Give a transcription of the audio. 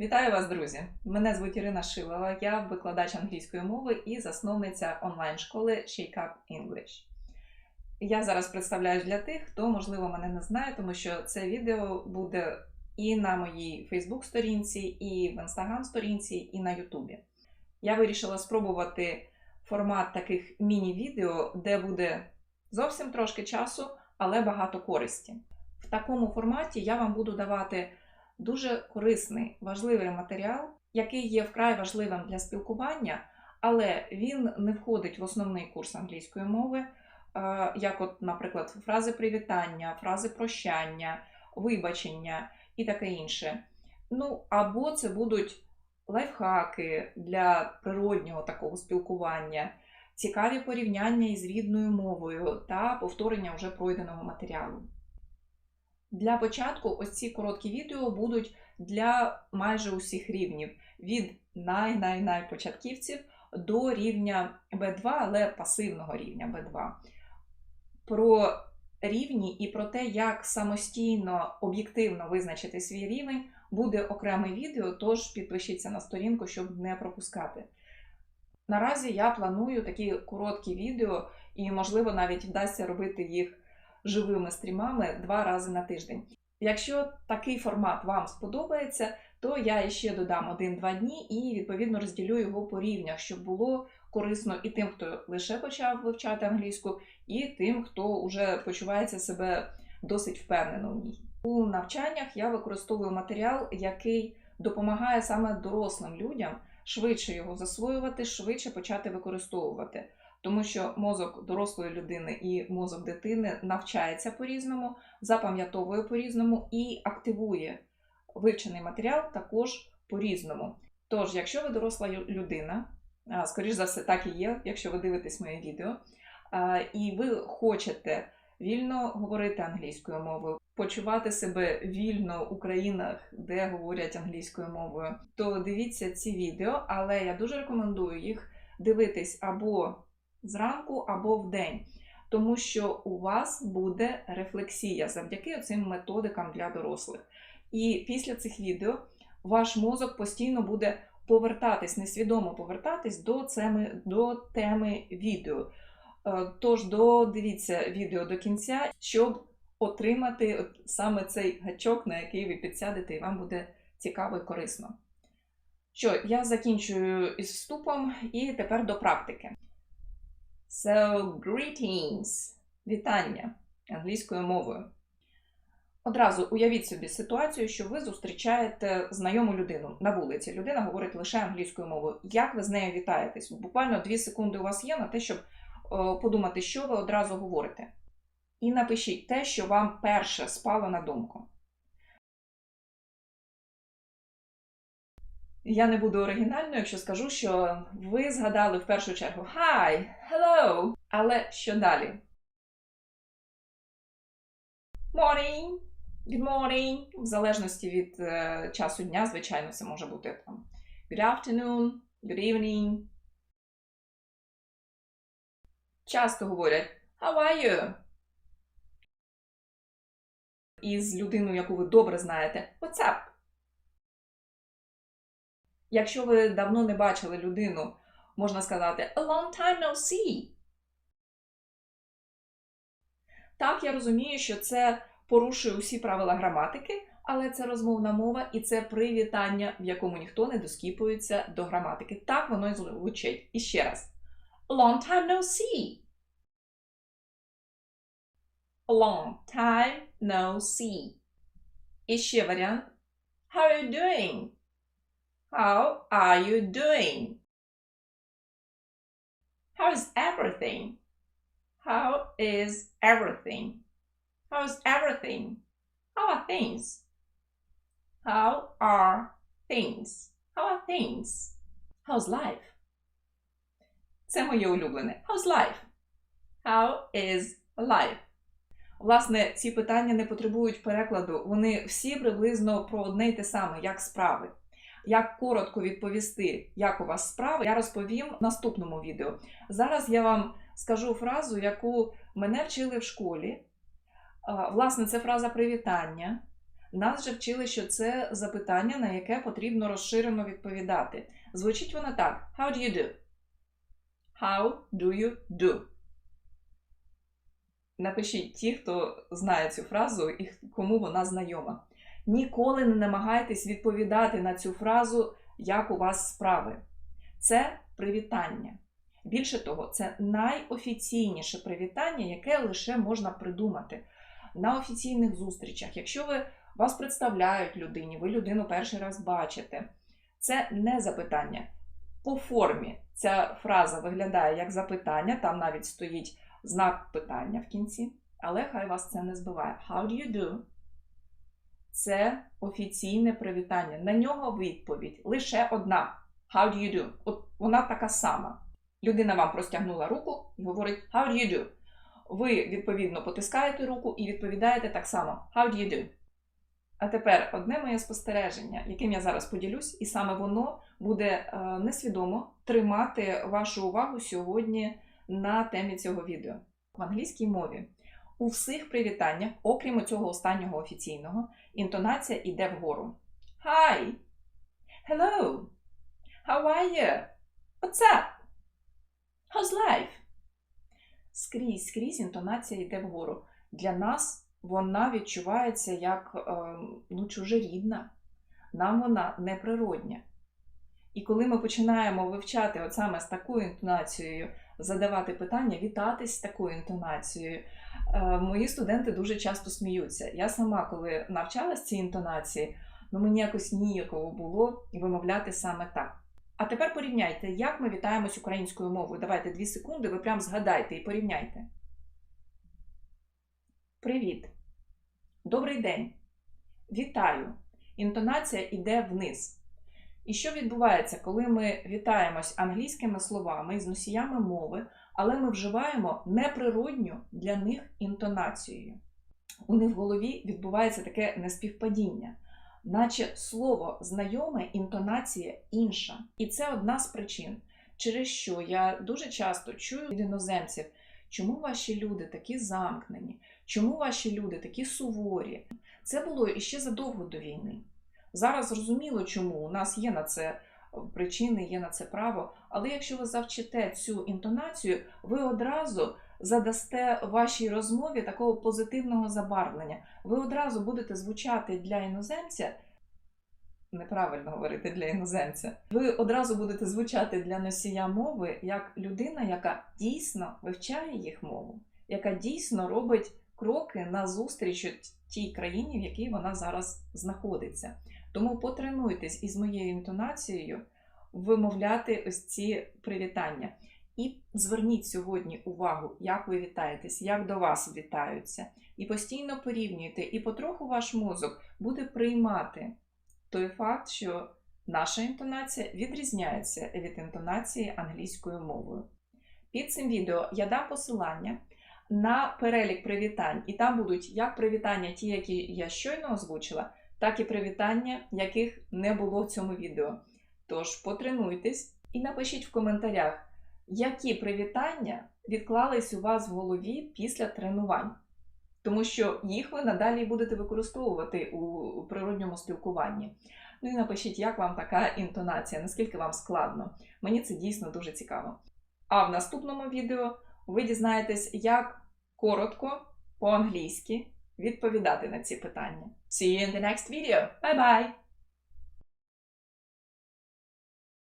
Вітаю вас, друзі! Мене звуть Ірина Шилова, я викладач англійської мови і засновниця онлайн-школи Shake Up English. Я зараз представляюсь для тих, хто, можливо, мене не знає, тому що це відео буде і на моїй Facebook-сторінці, і в Instagram-сторінці, і на YouTube. Я вирішила спробувати формат таких міні-відео, де буде зовсім трошки часу, але багато користі. В такому форматі я вам буду давати дуже корисний, важливий матеріал, який є вкрай важливим для спілкування, але він не входить в основний курс англійської мови, е, як, от, наприклад, фрази привітання, фрази прощання, вибачення і таке інше. Ну, або це будуть лайфхаки для природнього такого спілкування, цікаві порівняння із рідною мовою та повторення вже пройденого матеріалу. Для початку ось ці короткі відео будуть для майже усіх рівнів від най-най-най початківців до рівня B2, але пасивного рівня B2. Про рівні і про те, як самостійно об'єктивно визначити свій рівень, буде окреме відео, тож підпишіться на сторінку, щоб не пропускати. Наразі я планую такі короткі відео, і, можливо, навіть вдасться робити їх живими стрімами два рази на тиждень. Якщо такий формат вам сподобається, то я ще додам один-два дні і відповідно розділю його по рівнях, щоб було корисно і тим, хто лише почав вивчати англійську, і тим, хто вже почувається себе досить впевнено в ній. У навчаннях я використовую матеріал, який допомагає саме дорослим людям швидше його засвоювати, швидше почати використовувати тому що мозок дорослої людини і мозок дитини навчається по-різному, запам'ятовує по-різному і активує вивчений матеріал також по-різному. Тож, якщо ви доросла людина, скоріш за все, так і є, якщо ви дивитесь моє відео, і ви хочете вільно говорити англійською мовою, почувати себе вільно у країнах, де говорять англійською мовою, то дивіться ці відео, але я дуже рекомендую їх дивитись або зранку або вдень, тому що у вас буде рефлексія завдяки цим методикам для дорослих. І після цих відео ваш мозок постійно буде повертатись, несвідомо повертатись до теми, до теми відео. Е, тож додивіться відео до кінця, щоб отримати саме цей гачок, на який ви підсядете, і вам буде цікаво і корисно. Що, я закінчую із вступом і тепер до практики. So, greetings. Вітання англійською мовою. Одразу уявіть собі ситуацію, що ви зустрічаєте знайому людину на вулиці. Людина говорить лише англійською мовою. Як ви з нею вітаєтесь? Буквально 2 секунди у вас є на те, щоб подумати, що ви одразу говорите. І напишіть те, що вам перше спало на думку. Я не буду оригінальною, якщо скажу, що ви згадали в першу чергу Hi, hello. Але що далі? Morning, good morning. В залежності від е, часу дня, звичайно, це може бути там good afternoon, good evening. Часто говорять How are you? І з людиною, яку ви добре знаєте, What's up? Якщо ви давно не бачили людину, можна сказати A long time no see. Так, я розумію, що це порушує усі правила граматики, але це розмовна мова і це привітання, в якому ніхто не доскіпується до граматики. Так воно і звучить. І ще раз. Long time no see. Long time no see. І ще варіант. How are you doing? How are you doing? How is everything? How is everything? How is everything? How are things? How are things? How are things? How's life? Це моє улюблене. How's life? How is life? Власне, ці питання не потребують перекладу. Вони всі приблизно про одне й те саме, як справи. Як коротко відповісти, як у вас справи, я розповім в наступному відео. Зараз я вам скажу фразу, яку мене вчили в школі. Власне, це фраза привітання. Нас же вчили, що це запитання, на яке потрібно розширено відповідати. Звучить воно так: How do you do? How do you do? Напишіть ті, хто знає цю фразу і кому вона знайома. Ніколи не намагайтесь відповідати на цю фразу, як у вас справи. Це привітання. Більше того, це найофіційніше привітання, яке лише можна придумати на офіційних зустрічах. Якщо ви вас представляють людині, ви людину перший раз бачите. Це не запитання. По формі ця фраза виглядає як запитання, там навіть стоїть знак питання в кінці, але хай вас це не збиває. How do you do? Це офіційне привітання. На нього відповідь лише одна. How do you do? От вона така сама. Людина вам простягнула руку і говорить How do you do? Ви відповідно потискаєте руку і відповідаєте так само How do you do? А тепер одне моє спостереження, яким я зараз поділюсь, і саме воно буде е, несвідомо тримати вашу увагу сьогодні на темі цього відео. В англійській мові у всіх привітаннях, окрім цього останнього офіційного, інтонація йде вгору. Hi! Hello! How are you? What's up? How's life? Скрізь, скрізь інтонація йде вгору. Для нас вона відчувається як е, ну, чужерідна. Нам вона неприродня. І коли ми починаємо вивчати от саме з такою інтонацією, задавати питання, вітатись такою інтонацією, е, мої студенти дуже часто сміються. Я сама, коли навчалась цій інтонації, ну мені якось ніяково було вимовляти саме так. А тепер порівняйте, як ми вітаємось українською мовою. Давайте дві секунди, ви прям згадайте і порівняйте. Привіт. Добрий день. Вітаю. Інтонація йде вниз. І що відбувається, коли ми вітаємось англійськими словами з носіями мови, але ми вживаємо неприродню для них інтонацією? У них в голові відбувається таке неспівпадіння наче слово знайоме, інтонація інша. І це одна з причин, через що я дуже часто чую від іноземців, чому ваші люди такі замкнені, чому ваші люди такі суворі. Це було іще задовго до війни. Зараз зрозуміло, чому у нас є на це причини, є на це право. Але якщо ви завчите цю інтонацію, ви одразу задасте вашій розмові такого позитивного забарвлення. Ви одразу будете звучати для іноземця. Неправильно говорити для іноземця. Ви одразу будете звучати для носія мови як людина, яка дійсно вивчає їх мову, яка дійсно робить кроки на зустріч тій країні, в якій вона зараз знаходиться. Тому потренуйтесь із моєю інтонацією вимовляти ось ці привітання. І зверніть сьогодні увагу, як ви вітаєтесь, як до вас вітаються. І постійно порівнюйте, і потроху ваш мозок буде приймати той факт, що наша інтонація відрізняється від інтонації англійською мовою. Під цим відео я дам посилання на перелік привітань, і там будуть як привітання, ті, які я щойно озвучила, так і привітання, яких не було в цьому відео. Тож потренуйтесь і напишіть в коментарях які привітання відклались у вас в голові після тренувань, тому що їх ви надалі будете використовувати у природньому спілкуванні. Ну і напишіть, як вам така інтонація, наскільки вам складно. Мені це дійсно дуже цікаво. А в наступному відео ви дізнаєтесь, як коротко по-англійськи відповідати на ці питання. See you in the next video. Bye-bye!